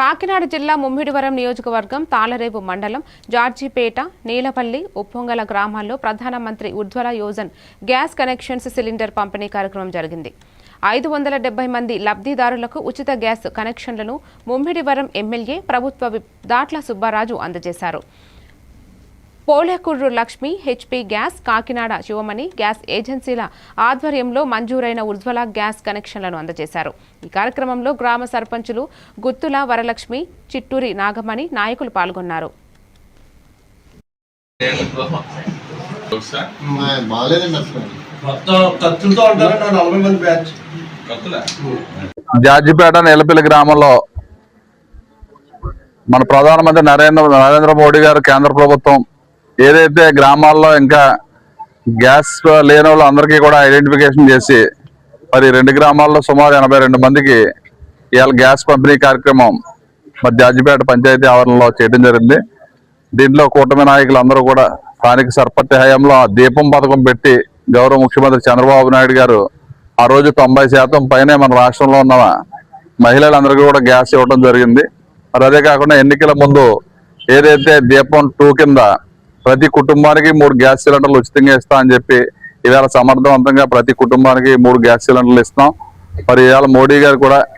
కాకినాడ జిల్లా ముమ్మిడివరం నియోజకవర్గం తాళరేవు మండలం జార్జిపేట నీలపల్లి ఉప్పొంగల గ్రామాల్లో ప్రధానమంత్రి Ujjwala Yojana gas connections cylinder పంపిణీ కార్యక్రమం జరిగింది. ఐదు వందల డెబ్బై మంది లబ్ధిదారులకు ఉచిత గ్యాస్ కనెక్షన్లను ముమ్మిడివరం ఎమ్మెల్యే ప్రభుత్వ దాట్ల సుబ్బారాజు అందజేశారు. Polekurru Lakshmi HP gas Kakinada Sivamani gas ఏజెన్సీల ఆధ్వర్యంలో మంజూరైన ఉజ్వల గ్యాస్ కనెక్షన్లను అందజేశారు. ఈ కార్యక్రమంలో గ్రామ సర్పంచులు గుత్తుల వరలక్ష్మి చిట్టూరి నాగమణి నాయకులు పాల్గొన్నారు. జార్జిపేట నేలపల్లి గ్రామంలో మన ప్రధానమంత్రి నరేంద్ర నరేంద్ర మోడీ గారు కేంద్ర ప్రభుత్వం ఏదైతే గ్రామాల్లో ఇంకా గ్యాస్ లేని వాళ్ళు అందరికీ కూడా ఐడెంటిఫికేషన్ చేసి మరి రెండు గ్రామాల్లో సుమారు ఎనభై రెండు మందికి ఇవాళ గ్యాస్ పంపిణీ కార్యక్రమం మరి జాజిపేట పంచాయతీ ఆవరణలో చేయడం జరిగింది. దీంట్లో కూటమి నాయకులు అందరూ కూడా స్థానిక సర్పతి హయాంలో దీపం పథకం పెట్టి గౌరవ ముఖ్యమంత్రి చంద్రబాబు నాయుడు గారు ఆ రోజు తొంభై శాతం పైనే మన రాష్ట్రంలో ఉన్న మహిళలందరికీ కూడా గ్యాస్ ఇవ్వడం జరిగింది. మరి అదే కాకుండా ఎన్నికల ముందు ఏదైతే దీపం టూ కింద ప్రతి కుటుంబానికి మూడు గ్యాస్ సిలిండర్లు ఉచితంగా ఇస్తా అని చెప్పి ఇవాళ సమర్థవంతంగా ప్రతి కుటుంబానికి మూడు గ్యాస్ సిలిండర్లు ఇస్తాం మరి ఇవాళ మోడీ గారు కూడా